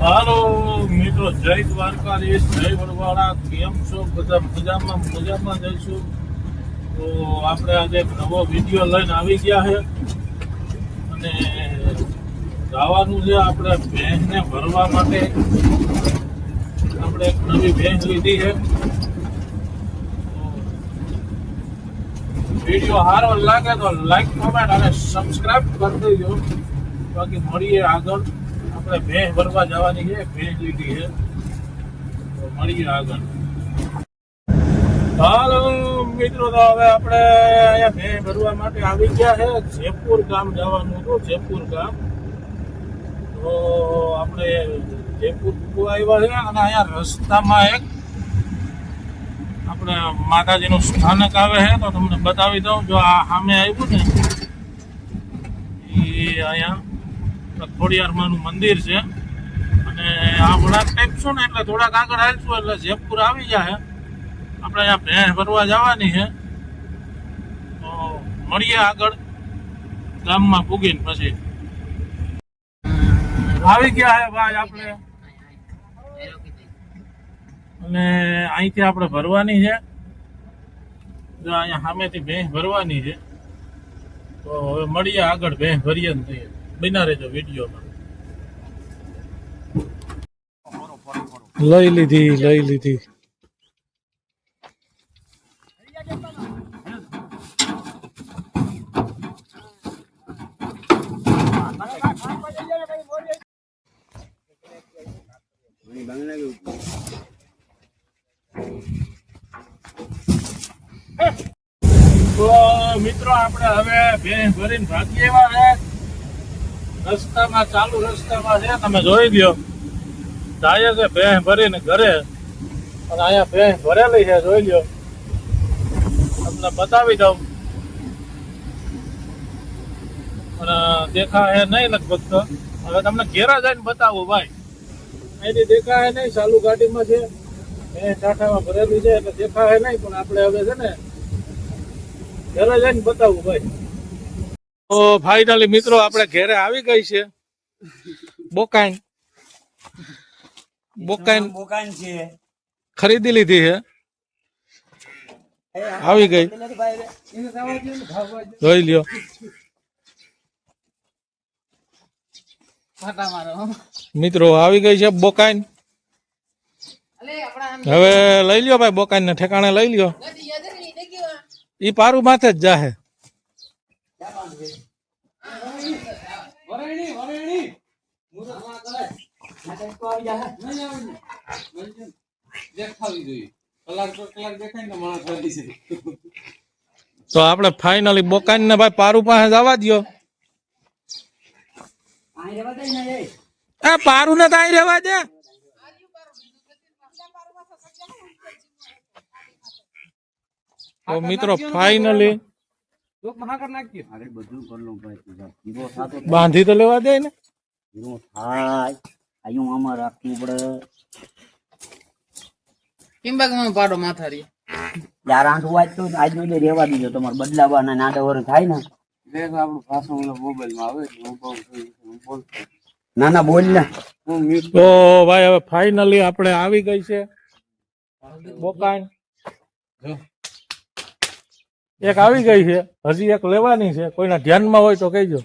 હાલો, મિત્રો, જય દ્વારકાધીશ, જય વડવાળા કેમ છો? બધા મજામાં મજામાં જઈશું. તો આપણે આજે નવો વીડિયો લઈને આવી ગયા છે. અને જવાનું છે આપણે બેંકને ભરવા માટે. આપણે એક નવી બેંક લીધી છે. વીડિયો સારો લાગે તો લાઈક કોમેન્ટ અને સબસ્ક્રાઇબ કરી દેજો. બાકી મળીએ આગળ. આપણે ભેંસ ભરવા જવાની છે, ભેંસ લીધી છે. તો મળીએ આગળ. હાલો, મિત્રો, તો હવે આપણે અહીંયા ભેંસ ભરવા માટે આવી ગયા છે જયપુર ગામ જવાનું હતું જયપુર ગામ. તો આપણે જયપુર આવ્યા છે અને અહીંયા રસ્તામાં એક આપણે માતાજીનું સ્થાનક આવે છે, તો તમને બતાવી દઉં, જો આ સામે આવ્યું ને એ અહીંયા ખોડિયારમાંનું મંદિર છે. અને આ વળાંક ટાઈપ છું ને, એટલે થોડાક આગળ હાલશું, એટલે જયપુર આવી જાય. આપણે અહીંયા ભેંસ ભરવા જવાની છે. તો મળીએ આગળ ગામમાં પૂગીને પછી. આવી ગયા છે ભાઈ આપણે. અને અહીંથી આપણે ભરવાની છે. જો અહીંયા સામેથી ભેંસ ભરવાની છે, તો હવે મળીએ આગળ ભેંસ ભરીએ ને તઈએ બના રહેજો વિડીયોમાં. લઈ લીધી લઈ લીધી તો મિત્રો આપણે હવે ભેંસ ભરીને ભાગી એવા છે. રસ્તામાં ચાલુ રસ્તામાં છે. તમે જોઈ લ્યો. જાય છે ભેંસ ભરીને ઘરે. અને અહીંયા ભેંસ ભરેલી છે, જોઈ લ્યો. તમને બતાવી દઉં. અને દેખાય નહીં લગભગ તો. હવે તમને ઘેરા જઈને બતાવું, ભાઈ. અહીંથી દેખાય નહીં, ચાલુ ગાડીમાં છે. ભેંસ ટાટામાં ભરેલી છે, એટલે દેખાય નહીં, પણ આપણે હવે છે ને ઘરે જઈને બતાવું ભાઈ. તો ફાઇનલી મિત્રો આપણે ઘરે આવી ગઈ છે. બોકાઈન. બોકાઈન બોકાઈન છે. ખરીદી લીધી છે. આવી ગઈ. જોઈ લ્યો. મિત્રો આવી ગઈ છે બોકાઈન. હવે લઈ લ્યો ભાઈ બોકાઈન ને ઠેકાણે લઈ લ્યો. ઈ પારું માથે જ જાહે તો આપણે ફાઇનલી બોકાઈન ને ભાઈ પારું પાસે જવા દ્યો. એ પારું ને તાઈ રહેવા દે. તો મિત્રો ફાઇનલી અરે બધું તું લેવા દે ને. આયું આમાં રાખવું પડે. કિંબાકમાં પાડો માથારી યાર આંઠ વાજ તો આજ નો જે રેવા દીધો તમારે બદલાવાના નાડા વર થાય ને. દેખ આપણું પાછું ઓલા મોબાઈલમાં આવે છે હું ના ના બોલ ને. તો ભાઈ હવે ફાઇનલી આપણે આવી ગઈ છે. બોકાઈન એક આવી ગઈ છે હજી એક લેવાની છે કોઈના ધ્યાનમાં હોય તો કહેજો.